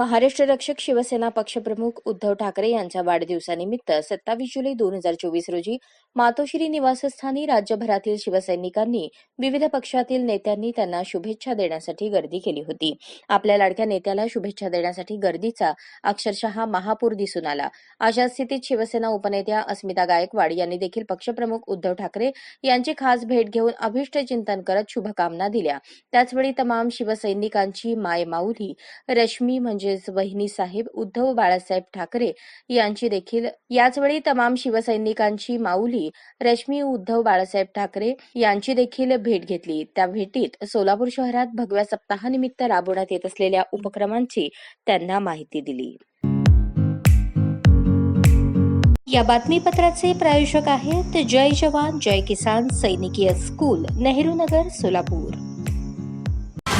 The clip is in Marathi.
महाराष्ट्र रक्षक शिवसेना पक्षप्रमुख उद्धव ठाकरे यांच्या वाढदिवसानिमित्त सत्तावीस जुलै दोन हजार चोवीस रोजी मातोश्री निवासस्थानी राज्यभरातील शिवसैनिकांनी विविध पक्षातील नेत्यांनी त्यांना शुभेच्छा देण्यासाठी गर्दी केली होती. आपल्या लाडक्या नेत्याला शुभेच्छा देण्यासाठी गर्दीचा अक्षरशः महापूर दिसून आला. अशा स्थितीत शिवसेना उपनेत्या अस्मिता गायकवाड यांनी देखील पक्षप्रमुख उद्धव ठाकरे यांची खास भेट घेऊन अभिष्ट चिंतन करत शुभकामना दिल्या. त्याचवेळी तमाम शिवसैनिकांची माय माऊली रश्मी म्हणजे म्हणजेच वहिनी साहेब उद्धव बाळासाहेब ठाकरे यांची देखील याचवेळी तमाम शिवसैनिकांची माऊली रश्मी उद्धव बाळासाहेब ठाकरे यांची देखील भेट घेतली. त्या भेटीत सोलापूर शहरात भगव्या सप्ताहानिमित्त राबवण्यात येत असलेल्या उपक्रमांची त्यांना माहिती दिली. या बातमीपत्राचे प्रायोजक आहेत जय जवान जय किसान सैनिकीय स्कूल नेहरू नगर सोलापूर.